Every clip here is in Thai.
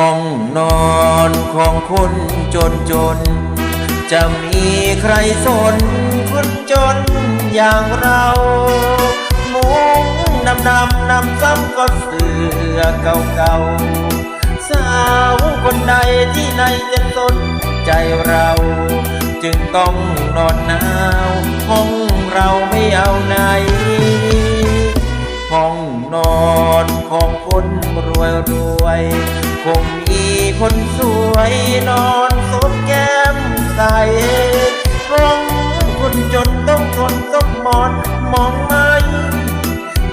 ้องนอนของคนจนจน จะมีใครสนคนจนอย่างเรามุงดำดำนำซ้ำก็เสือเก่าๆสาวคนใดที่ไหนจะสนใจเรา จึงต้องนอนหนาวห้องเราไม่เอาไหน ห้องนอนของคน วยรวยคงมีคนสวยนอนสดแก้มใสห้องคนจนต้องทนซบหมอนมองไหม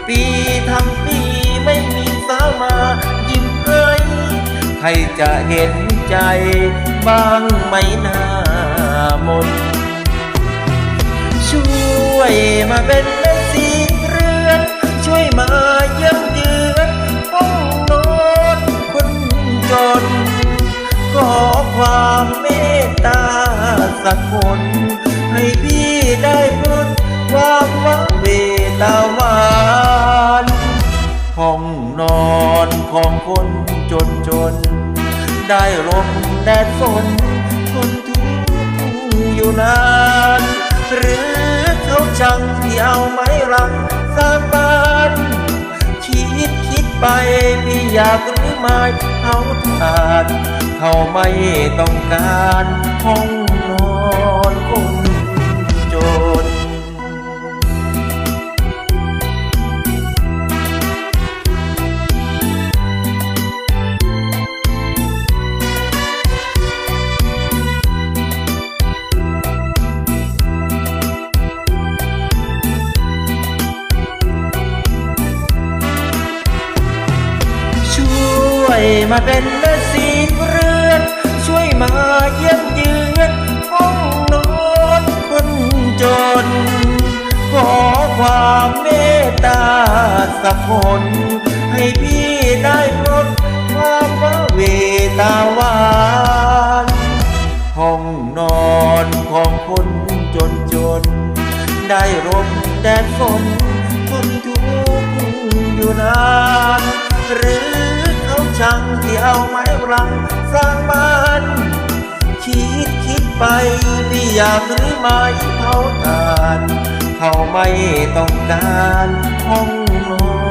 ปีทำปีไม่มีสาวมายิ้มเอ่ยใครจะเห็นใจบ้างไหมหน้ามนช่วยมาเป็น สักคน ให้พี่ได้พ้นความหวังเวตาหวานห้องนอนของคนจนจน ได้ลมแดดฝนทนทุกข์อยู่นาน หรือเขาช่างที่เอาไม้รังสร้างบ้านคิดคิดไปพี่อยากหรือไม่เขาทานเขาไม่ต้องการห้อง นอนคนจน ช่วยมาเป็นแม่สีเรือ ความเมตตาสักคนให้พี่ได้ลดความวาเวตาหวานห้องนอนของคนจนจน ได้รบแดดฝนทนทุกข์อยู่นาน หรือเขาช่างที่เอาไม้รังสร้างบ้านคิดคิดไปพี่อยากหรือไม่เขาทาน เขาไม่ต้องการห้องนอน